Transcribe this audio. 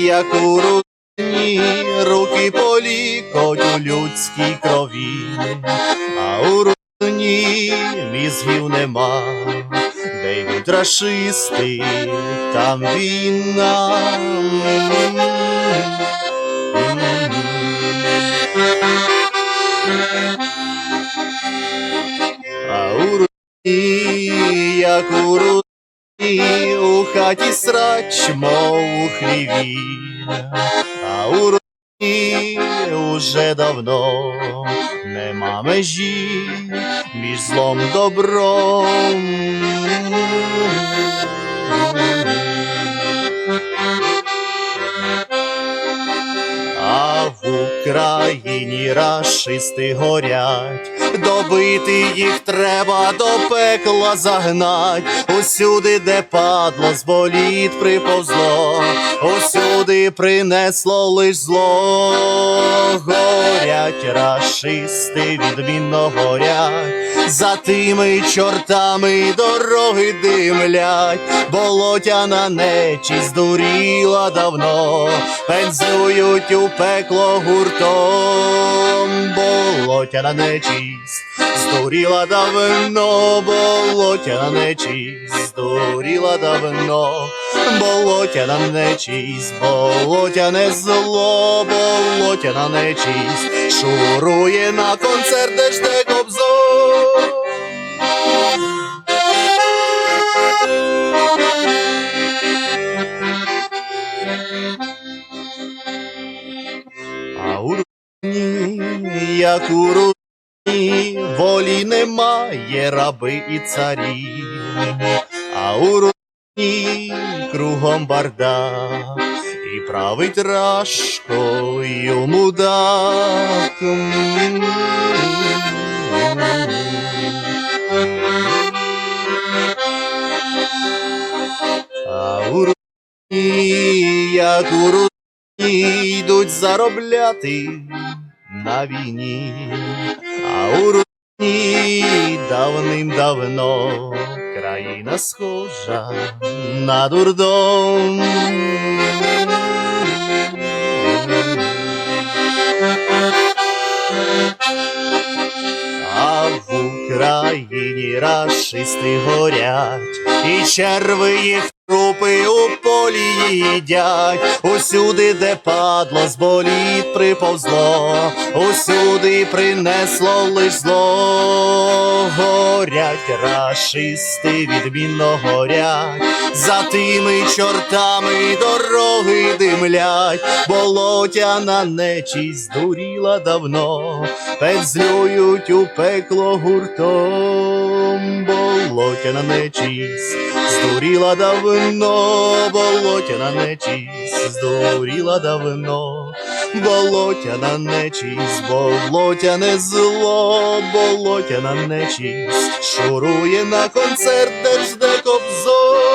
Як у руні, руки полікоть у людській крові, а у руні мізгів нема, де йдуть рашисти, там війна. А у руні, як у руні, у хаті срач, мов у хліві, а у руні уже давно нема межі між злом добром. А в Україні рашисти горять, добити їх треба до пекла загнать. Усюди, де падло, зболіт приповзло, усюди принесло лиш зло. Горять рашисти, відмінно горять, за тими чортами дороги димлять, болотяна нечість здуріла давно, пензують у пекло гуртом, болотяна нечість здуріла давно, болотяна нечість здуріла давно, болотяна нечість, болотяне зло, болотяна нечість, шурує на концерт, де жде кобзор. А у руні, як у волі немає, раби і царі, а у руні кругом бардак, і править рашкою мудак. А у руні, як у руні, йдуть заробляти на війні, а у руні давним-давно країна схожа на дурдом. Рашисти горять, і черви їх трупи у полі їдять, усюди, де падло, зболіт приповзло, усюди принесло лиш зло, горять рашисти, відмінно горять, за тими чортами дороги димлять, болотяна нечість здуріла давно, пензлюють у пекло гуртом, болотяна нечість здуріла давно, болотяна нечість здуріла давно, болотяна нечість, болотяне зло, болотяна нечість, шурує на концерт, де жде кобзор.